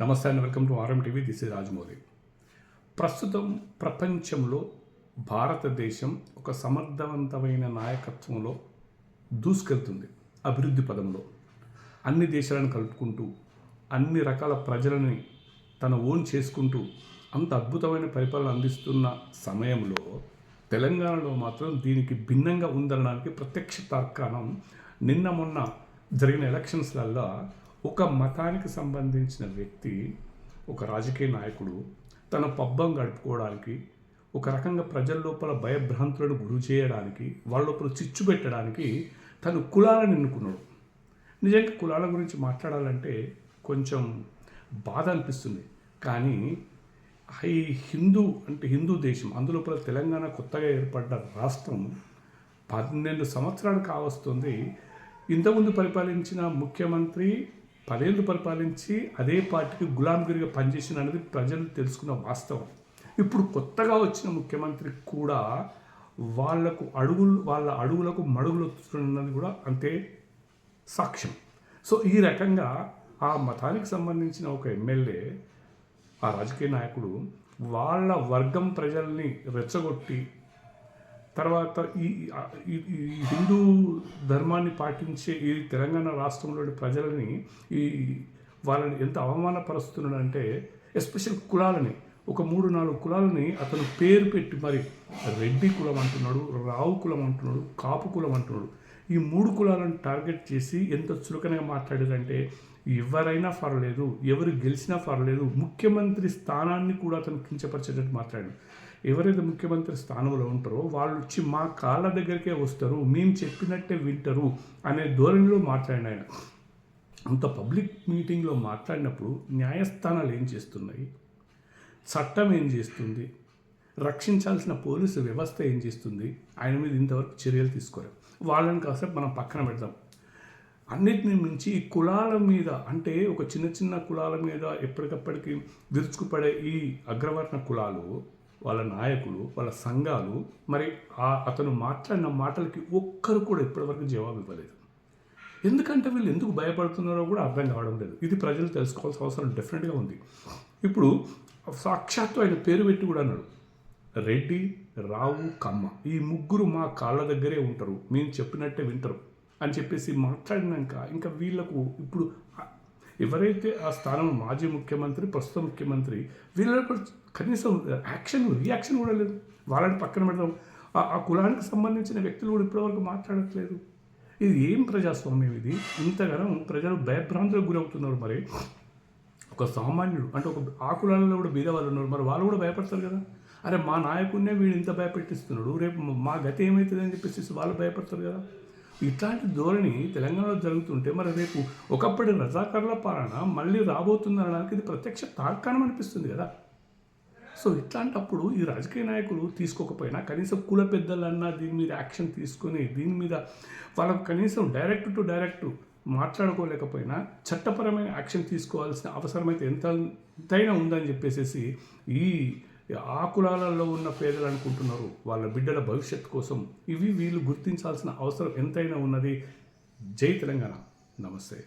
నమస్తే and welcome to RM TV this is Rajamouli. ప్రస్తుతం ప్రపంచంలో భారతదేశం ఒక సమర్థవంతమైన నాయకత్వంలో దూసుకెళ్తుంది అభివృద్ధి పదంలో. అన్ని దేశాలను కలుపుకుంటూ అన్ని రకాల ప్రజలని తన ఓన్ చేసుకుంటూ అంత అద్భుతమైన పరిపాలన అందిస్తున్న సమయంలో తెలంగాణలో మాత్రం దీనికి భిన్నంగా ఉందనడానికి ప్రత్యక్ష తర్కాణం నిన్న మొన్న జరిగిన ఎలక్షన్స్లల్లో ఒక మతానికి సంబంధించిన వ్యక్తి ఒక రాజకీయ నాయకుడు తన పబ్బం గడుపుకోవడానికి ఒక రకంగా ప్రజల లోపల భయభ్రాంతులను గురి చేయడానికి వాళ్ళ లోపల చిచ్చు పెట్టడానికి తను కులాలను ఎన్నుకున్నాడు. నిజంగా కులాల గురించి మాట్లాడాలంటే కొంచెం బాధ అనిపిస్తుంది. కానీ ఈ హిందూ అంటే హిందూ దేశం అందులోపల తెలంగాణ కొత్తగా ఏర్పడ్డ రాష్ట్రం పన్నెండు సంవత్సరాలు కావస్తుంది. ఇంతకుముందు పరిపాలించిన ముఖ్యమంత్రి పదేళ్ళు పరిపాలించి అదే పార్టీకి గులాంగిరిగా పనిచేసిన అనేది ప్రజలు తెలుసుకున్న వాస్తవం. ఇప్పుడు కొత్తగా వచ్చిన ముఖ్యమంత్రి కూడా వాళ్ళకు అడుగులు వాళ్ళ అడుగులకు మడుగులు వస్తున్నది కూడా అంతే సాక్ష్యం. సో ఈ రకంగా ఆ మతానికి సంబంధించిన ఒక ఎమ్మెల్యే ఆ రాజకీయ నాయకుడు వాళ్ళ వర్గం ప్రజల్ని రెచ్చగొట్టి తర్వాత ఈ హిందూ ధర్మాన్ని పాటించే ఈ తెలంగాణ రాష్ట్రంలోని ప్రజలని ఈ వాళ్ళని ఎంత అవమానపరుస్తున్నాడంటే ఎస్పెషల్ కులాలని ఒక మూడు నాలుగు కులాలని అతను పేరు పెట్టి మరి రెడ్డి కులం అంటున్నాడు రావు కులం అంటున్నాడు కాపు కులం అంటున్నాడు. ఈ మూడు కులాలను టార్గెట్ చేసి ఎంత చులకనగా మాట్లాడారంటే ఎవరైనా పర్లేదు ఎవరు గెలిచినా పర్లేదు ముఖ్యమంత్రి స్థానాన్ని కూడా అతను కించపరిచేటట్టు మాట్లాడాడు. ఎవరైతే ముఖ్యమంత్రి స్థానంలో ఉంటారో వాళ్ళు వచ్చి మా కాళ్ళ దగ్గరికే వస్తారు మేము చెప్పినట్టే వింటారు అనే ధోరణిలో మాట్లాడిన ఆయన. అంత పబ్లిక్ మీటింగ్లో మాట్లాడినప్పుడు న్యాయస్థానాలు ఏం చేస్తున్నాయి? చట్టం ఏం చేస్తుంది? రక్షించాల్సిన పోలీసు వ్యవస్థ ఏం చేస్తుంది? ఆయన మీద ఇంతవరకు చర్యలు తీసుకోరు వాళ్ళని కాసేపు మనం పక్కన పెడదాం. అన్నిటిని మించి ఈ కులాల మీద అంటే ఒక చిన్న చిన్న కులాల మీద ఎప్పటికప్పటికి విరుచుకుపడే ఈ అగ్రవర్ణ కులాలు వాళ్ళ నాయకులు వాళ్ళ సంఘాలు మరి ఆ అతను మాట్లాడిన మాటలకి ఒక్కరు కూడా ఇప్పటివరకు జవాబు ఇవ్వలేదు. ఎందుకంటే వీళ్ళు ఎందుకు భయపడుతున్నారో కూడా అర్థం కావడం లేదు. ఇది ప్రజలు తెలుసుకోవాల్సిన అవసరం డెఫినెట్గా ఉంది. ఇప్పుడు సాక్షాత్తు ఆయన పేరు పెట్టి కూడా అన్నాడు రెడ్డి రావు కమ్మ ఈ ముగ్గురు మా కాళ్ళ దగ్గరే ఉంటారు. మేము చెప్పినట్టే వింటారు. అని చెప్పేసి మాట్లాడినాక ఇంకా వీళ్ళకు ఇప్పుడు ఎవరైతే ఆ స్థానం మాజీ ముఖ్యమంత్రి ప్రస్తుత ముఖ్యమంత్రి వీళ్ళకు కనీసం యాక్షన్ రియాక్షన్ కూడా లేదు. వాళ్ళని పక్కన పెడదాం. ఆ- కులానికి సంబంధించిన వ్యక్తులు కూడా ఇప్పటివరకు మాట్లాడట్లేదు. ఇది ఏం ప్రజాస్వామ్యం ఇది? ఇంతగానం ప్రజలు భయభ్రాంతులకు గురవుతున్నారు మరి. ఒక సామాన్యుడు అంటే ఒక ఆ కులాలలో కూడా బీద వాళ్ళు ఉన్నారు. మరి వాళ్ళు కూడా భయపడతారు కదా. అరే మా నాయకుడినే వీడు ఇంత భయపెట్టిస్తున్నాడు. రేపు మా గతి ఏమవుతుందని చెప్పేసి వాళ్ళు భయపడతారు కదా. ఇట్లాంటి ధోరణి తెలంగాణలో జరుగుతుంటే మరి రేపు ఒకప్పటి రజాకర్ల పాలన మళ్ళీ రాబోతుంది అనడానికి ఇది ప్రత్యక్ష తార్కాణం అనిపిస్తుంది కదా. సో ఇట్లాంటప్పుడు ఈ రాజకీయ నాయకులు తీసుకోకపోయినా కనీసం కుల పెద్దలన్నా దీని మీద యాక్షన్ తీసుకొని దీని మీద వాళ్ళకు కనీసం డైరెక్ట్ టు డైరెక్ట్ మాట్లాడుకోలేకపోయినా చట్టపరమైన యాక్షన్ తీసుకోవాల్సిన అవసరమైతే ఎంత ఎంతైనా ఉందని చెప్పేసి ఈ ఆ కులాలలో ఉన్న పేదలు అనుకుంటున్నారు. వాళ్ళ బిడ్డల భవిష్యత్తు కోసం ఇవి వీళ్ళు గుర్తించాల్సిన అవసరం ఎంతైనా ఉన్నది. జై తెలంగాణ. నమస్తే.